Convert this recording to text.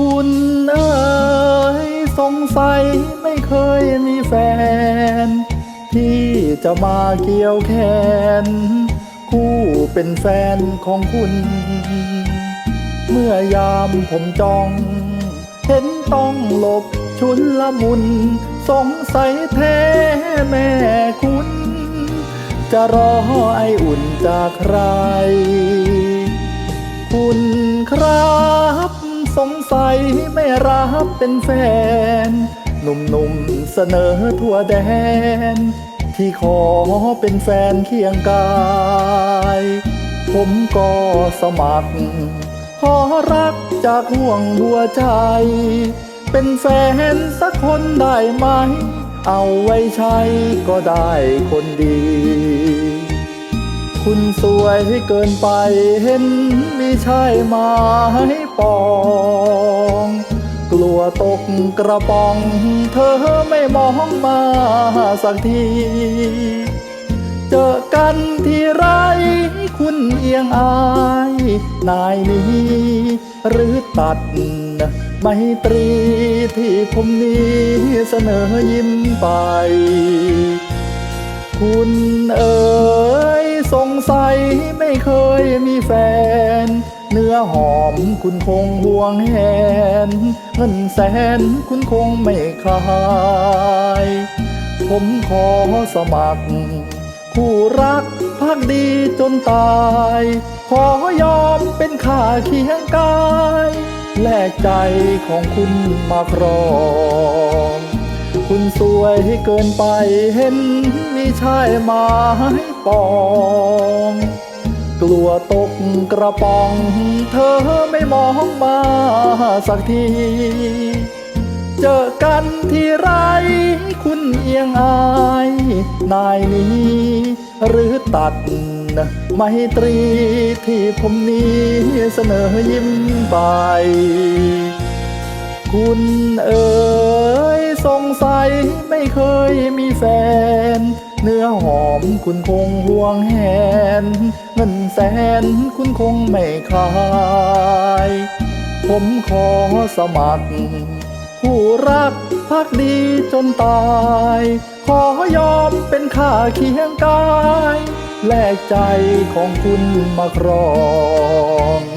คุณเอ๋ยสงสัยไม่เคยมีแฟน ที่จะมาเกี่ยวแขน คู่เป็นแฟนของคุณ เมื่อยามผมจ้อง เห็นต้องหลบชุนละมุน สงสัยแท้แม่คุณ จะรอไออุ่นจากใคร คุณครับ สงสัยไม่รับเป็นแฟน หนุ่มๆเสนอทั่วแดน ที่ขอเป็นแฟนเคียงกาย ผมก็สมัคร ขอรักจากห่วงหัวใจ เป็นแฟนสักคนได้ไหม เอาไว้ใช้ก็ได้คนดี คุณสวยเกินไปเห็นมีชายไม้ปอง กลัวตกกระป๋อง เธอไม่มองมาสักที เจอกันที่ไรคุณเอียงอาย นายนี้ หรือตัดไมตรีที่ผมนี้เสนอยิ้มไป คุณเอ๋ สงสัยไม่เคยมีแฟน เนื้อหอมคุณคงห่วงแหน เงินแสนคุณคงไม่คลาย ผมขอสมัคร ผู้รักพักดีจนตาย ขอยอมเป็นข้าเคียงกาย แลกใจของคุณมาครอง คุณสวยเกินไปเห็นมีชายไม้ปอง กลัวตกกระป๋อง เธอไม่มองมาสักที เจอกันที่ไร คุณเอียงอาย นายนี้ หรือตัดไมตรีที่ผมนี้เสนอยิ้มไป คุณเอ๋ยสงสัยไม่เคยมีแฟน เนื้อหอมคุณคงห่วงแหน เงินแสนคุณคงไม่คลายผมขอสมัคร ผู้รักพักดีจนตาย ขอยอมเป็นข้าเคียงกาย แลกใจของคุณมาครอง